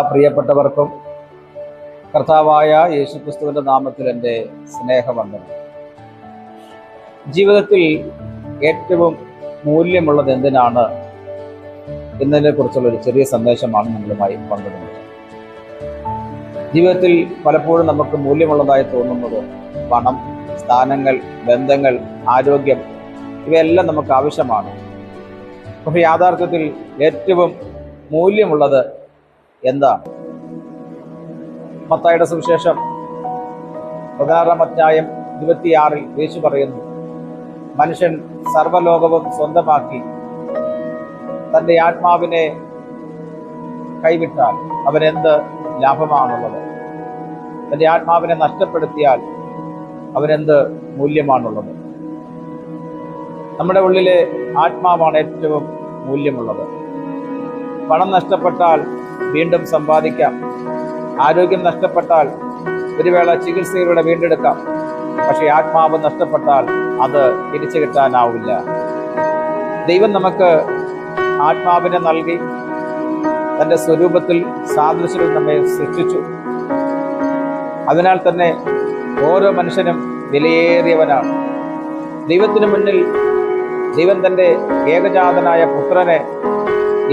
പ്രിയപ്പെട്ടവർക്കും കർത്താവായ യേശുക്രിസ്തുവിന്റെ നാമത്തിൽ എന്റെ സ്നേഹവന്ദനം. ജീവിതത്തിൽ ഏറ്റവും മൂല്യമുള്ളത് എന്തിനാണ് എന്നതിനെ കുറിച്ചുള്ള ഒരു ചെറിയ സന്ദേശമാണ് നിങ്ങളുമായി പങ്കിടുന്നത്. ജീവിതത്തിൽ പലപ്പോഴും നമുക്ക് മൂല്യമുള്ളതായി തോന്നുന്നത് പണം സ്ഥാനങ്ങൾ ബന്ധങ്ങൾ ആരോഗ്യം ഇവയെല്ലാം നമുക്ക് ആവശ്യമാണ്. പക്ഷേ യാഥാർത്ഥ്യത്തിൽ ഏറ്റവും മൂല്യമുള്ളത് എന്താണ്? മത്തായുടെ സുവിശേഷം പതിനാറാം അധ്യായം ഇരുപത്തിയാറിൽ യേശു പറയുന്നു മനുഷ്യൻ സർവലോകവും സ്വന്തമാക്കി തന്റെ ആത്മാവിനെ കൈവിട്ടാൽ അവനെന്ത് ലാഭമാണുള്ളത്? തന്റെ ആത്മാവിനെ നഷ്ടപ്പെടുത്തിയാൽ അവനെന്ത് മൂല്യമാണുള്ളത്? നമ്മുടെ ഉള്ളിലെ ആത്മാവാണ് ഏറ്റവും മൂല്യമുള്ളത്. പണം നഷ്ടപ്പെട്ടാൽ വീണ്ടും സമ്പാദിക്കാം. ആരോഗ്യം നഷ്ടപ്പെട്ടാൽ ഒരു വേള ചികിത്സയിലൂടെ വീണ്ടെടുക്കാം. പക്ഷെ ആത്മാവ് നഷ്ടപ്പെട്ടാൽ അത് തിരിച്ചു കിട്ടാനാവില്ല. ദൈവം നമുക്ക് ആത്മാവിനെ നൽകി തന്റെ സ്വരൂപത്തിൽ സാദൃശ്യം നമ്മെ സൃഷ്ടിച്ചു. അതിനാൽ തന്നെ ഓരോ മനുഷ്യനും വിലയേറിയവനാണ്. ദൈവത്തിന് മുന്നിൽ ദൈവം തന്റെ ഏകജാതനായ പുത്രനെ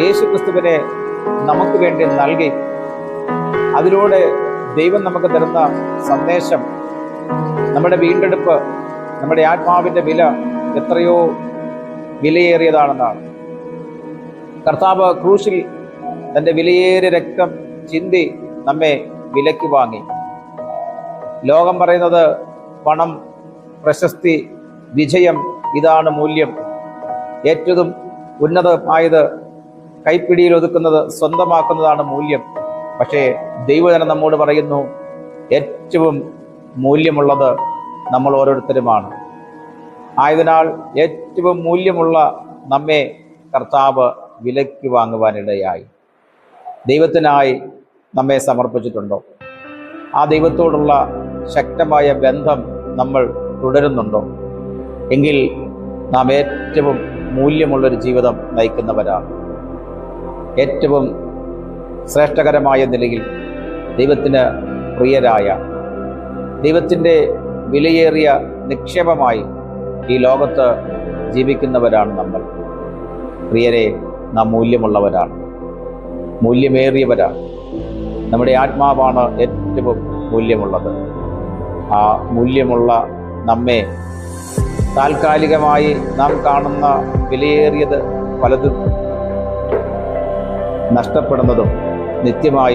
യേശു ക്രിസ്തുവിനെ നമുക്ക് വേണ്ടി നൽകി. അതിലൂടെ ദൈവം നമുക്ക് തരുന്ന സന്ദേശം നമ്മുടെ വീണ്ടെടുപ്പ് നമ്മുടെ ആത്മാവിന്റെ വില എത്രയോ വിലയേറിയതാണെന്നാണ്. കർത്താവ് ക്രൂശിൽ തന്റെ വിലയേറിയ രക്തം ചിന്തി നമ്മെ വിലയ്ക്ക് വാങ്ങി. ലോകം പറയുന്നത് പണം പ്രശസ്തി വിജയം ഇതാണ് മൂല്യം. ഏറ്റവും ഉന്നതമായത് കൈപ്പിടിയിൽ ഒതുക്കുന്നത് സ്വന്തമാക്കുന്നതാണ് മൂല്യം. പക്ഷേ ദൈവജനം നമ്മോട് പറയുന്നു ഏറ്റവും മൂല്യമുള്ളത് നമ്മൾ ഓരോരുത്തരുമാണ്. ആയതിനാൽ ഏറ്റവും മൂല്യമുള്ള നമ്മെ കർത്താവ് വിലയ്ക്ക് വാങ്ങുവാനിടയായി. ദൈവത്തിനായി നമ്മെ സമർപ്പിച്ചിട്ടുണ്ടോ? ആ ദൈവത്തോടുള്ള ശക്തമായ ബന്ധം നമ്മൾ തുടരുന്നുണ്ടോ? എങ്കിൽ നാം ഏറ്റവും മൂല്യമുള്ളൊരു ജീവിതം നയിക്കുന്നവരാണ്. ഏറ്റവും ശ്രേഷ്ഠകരമായ നിലയിൽ ദൈവത്തിന് പ്രിയരായ ദൈവത്തിന്റെ വിലയേറിയ നിക്ഷേപമായി ഈ ലോകത്ത് ജീവിക്കുന്നവരാണ് നമ്മൾ. പ്രിയരെ നാം മൂല്യമുള്ളവരാണ്. മൂല്യമേറിയവരാണ്. നമ്മുടെ ആത്മാവാണ് ഏറ്റവും മൂല്യമുള്ളത്. ആ മൂല്യമുള്ള നമ്മെ താൽക്കാലികമായി നാം കാണുന്ന വിലയേറിയത് പലതും നഷ്ടപ്പെടുന്നതും നിത്യമായി